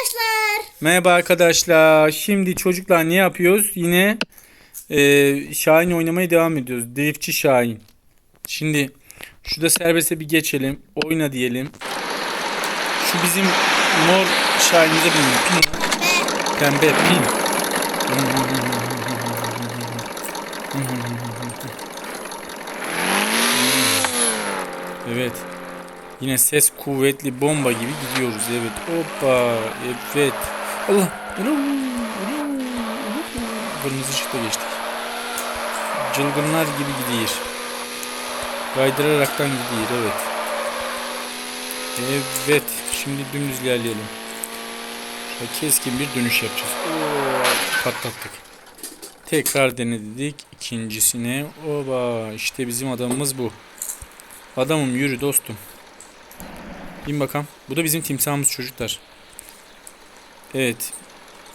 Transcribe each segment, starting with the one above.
arkadaşlar. Merhaba arkadaşlar. Şimdi çocuklar ne yapıyoruz? Yine e, Şahin oynamaya devam ediyoruz. Driftçi Şahin. Şimdi şurada serbeste bir geçelim. Oyna diyelim. Şu bizim mor Şahin'imize binelim. Pin. Pembe pin. Evet. Yine ses kuvvetli bomba gibi gidiyoruz. Evet. Hoppa. Evet. Allah. Kırmızı ışıkta geçtik. Cılgınlar gibi gidiyor. Kaydıraraktan gidiyor. Evet. Evet. Şimdi dümdüz ilerleyelim. Keskin bir dönüş yapacağız. Patlattık. Tekrar denedik. ikincisine. Oba işte bizim adamımız bu. Adamım yürü dostum. Bin bakalım. Bu da bizim timsahımız çocuklar. Evet.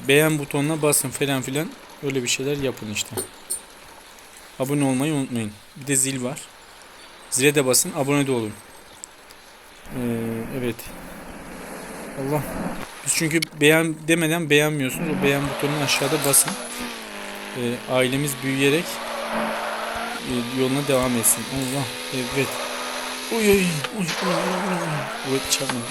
Beğen butonuna basın falan filan. Öyle bir şeyler yapın işte. Abone olmayı unutmayın. Bir de zil var. Zile de basın. Abone de olun. Ee, evet. Allah. Biz çünkü beğen demeden beğenmiyorsunuz. O beğen butonunu aşağıda basın. Ee, ailemiz büyüyerek e, yoluna devam etsin. Allah. Evet. Uy uy. Uy uy uy uy. Evet çarpmadı.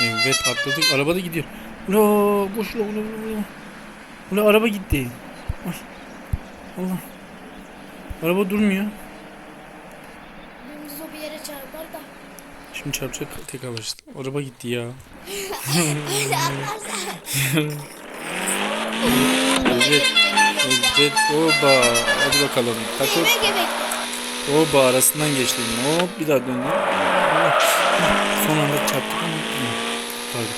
Evet atladık. Araba da gidiyor. Ula koş ula ula ula. ula. Araba gitti. Ay. Allah. Araba durmuyor. dümdüz o bir yere çarpar da. Şimdi çarpacak tekrar başladı. Araba gitti ya. Öyle atlarsa. Evet. Evet. Oba. Hadi bakalım. Takıl. Oba arasından geçtim. Hop bir daha döndüm. Son anda çarptık ama. Pardon.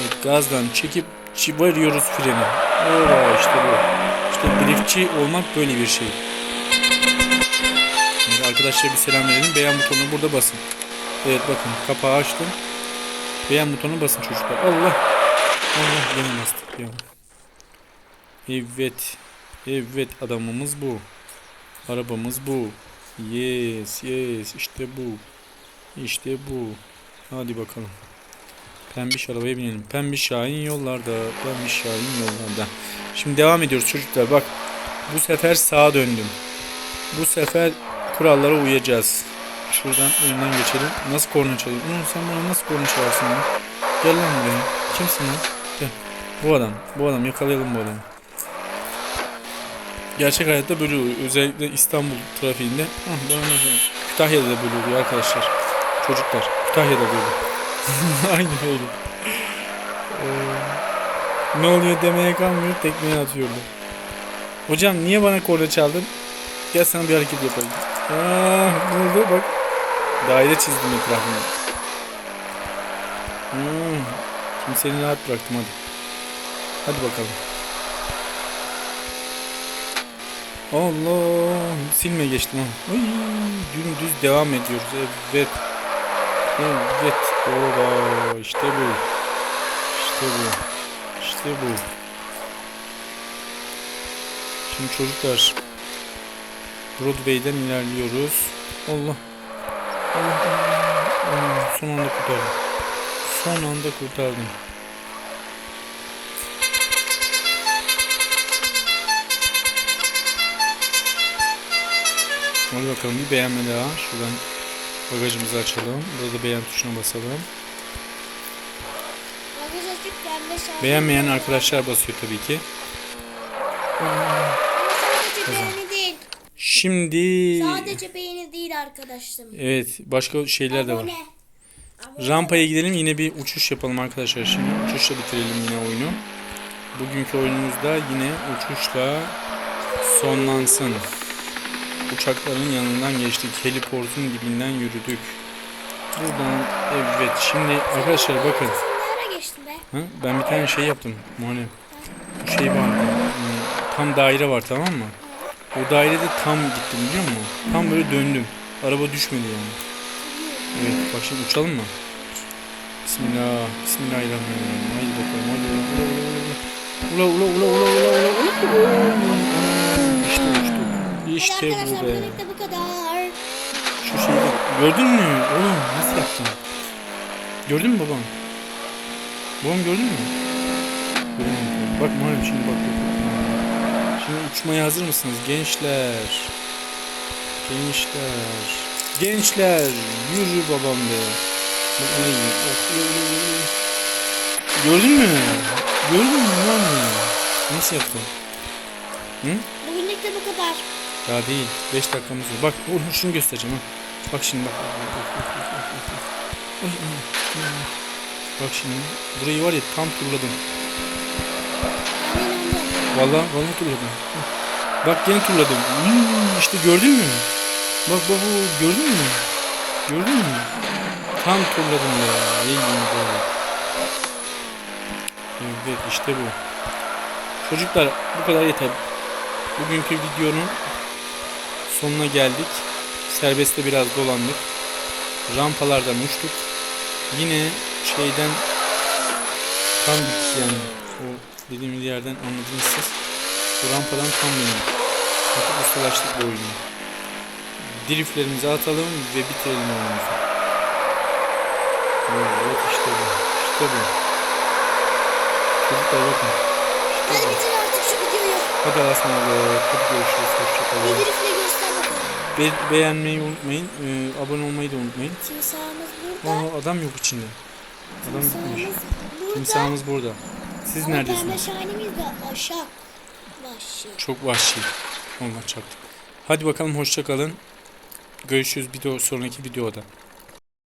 Evet, gazdan çekip çıbarıyoruz freni. Oba işte bu. İşte driftçi olmak böyle bir şey. Evet, arkadaşlara bir selam verelim. Beğen butonuna burada basın. Evet bakın kapağı açtım. Beğen butonuna basın çocuklar. Allah. Allah benim bastık ya. Evet. Evet adamımız bu. Arabamız bu. Yes yes işte bu. İşte bu. Hadi bakalım. Pembiş arabaya binelim. Pembiş Şahin yollarda. Pembiş Şahin yollarda. Şimdi devam ediyoruz çocuklar. Bak bu sefer sağa döndüm. Bu sefer kurallara uyacağız. Şuradan önünden geçelim. Nasıl korna çalıyor? Ulan sen bana nasıl korna çalarsın ya? Gel lan buraya. Kimsin lan? Gel. Bu adam. Bu adam. Yakalayalım bu adamı. Gerçek hayatta böyle oluyor. Özellikle İstanbul trafiğinde. Kütahya'da da böyle oluyor arkadaşlar. Çocuklar. Kütahya'da böyle. Aynı öyle. Ee, ne oluyor demeye kalmıyor. Tekmeye atıyorlar. Hocam niye bana korna çaldın? Gel sana bir hareket yapalım. Aa, ne oldu bak. Daire çizdim etrafına. Hmm, şimdi seni rahat bıraktım hadi. Hadi bakalım. Allah silme geçtim. Ay, dümdüz devam ediyoruz. Evet. Evet. Oba işte bu. İşte bu. İşte bu. Şimdi çocuklar Broadway'den ilerliyoruz. Allah. Allah. Allah. Son anda kurtardım. Son anda kurtardım. Hadi bakalım bir beğenme daha. Şuradan bagajımızı açalım. Burada beğen tuşuna basalım. Beğenmeyen arkadaşlar basıyor tabii ki. Şimdi Sadece beğeni değil arkadaşlarım. evet başka şeyler de var. Rampaya gidelim yine bir uçuş yapalım arkadaşlar. Şimdi uçuşla bitirelim yine oyunu. Bugünkü oyunumuzda yine uçuşla sonlansın. Uçakların yanından geçtik. Heliportun dibinden yürüdük. Buradan evet şimdi arkadaşlar bakın. Ha? Ben bir tane şey yaptım Muharrem. Bu şey hmm, Tam daire var tamam mı? O dairede tam gittim biliyor musun? Tam böyle döndüm. Araba düşmedi yani. Evet bak şimdi uçalım mı? Bismillah. Bismillahirrahmanirrahim. Haydi bakalım hadi. Ula ula ula ula ula ula ula ula ula. İşte uçtuk. İşte arkadaşlar bu be. bu kadar. Şu şeyi de- gördün mü? Oğlum nasıl yaptın? Gördün mü babam? Babam gördün mü? Göremedim. Bak Muharrem şimdi bak. bak, bak. Şimdi uçmaya hazır mısınız gençler? Gençler. Gençler. Yürü babam be. Bak. Bak. Gördün mü? Gördün mü Muharrem? Nasıl yaptın? Bugünlük de bu kadar. Daha değil. 5 dakikamız var. Bak oğlum şunu göstereceğim ha. Bak şimdi bak. Bak, şimdi. Burayı var ya tam turladım. Vallahi vallahi turladım. Bak gene turladım. Hmm, işte gördün mü? Bak bak bak, gördün mü? Gördün mü? Tam turladım ya. İyi be. Evet işte bu. Çocuklar bu kadar yeter. Bugünkü videonun sonuna geldik. Serbestte biraz dolandık. Rampalardan uçtuk. Yine şeyden tam gittik yani. O dediğimiz yerden anladınız siz. Bu rampadan tam bindik. Artık ustalaştık bu oyunu. Driftlerimizi atalım ve bitirelim oyunumuzu. Evet işte bu. İşte bu. Çocuklar bakın. İşte Hadi bu. bitir artık şu videoyu. Hadi ısmarladık. Hadi görüşürüz. Bir Hoşçakalın. driftle göster bakalım. Be- beğenmeyi unutmayın. Ee, abone olmayı da unutmayın. Timsahımız burada. Aa, adam yok içinde. Adam gitmiş. Burada. Timsahımız burada. Siz Ama neredesiniz? şahinimiz de aşağı. Vahşi. Çok vahşi. Onlar çarptı. Hadi bakalım hoşça kalın. Görüşürüz bir de sonraki videoda.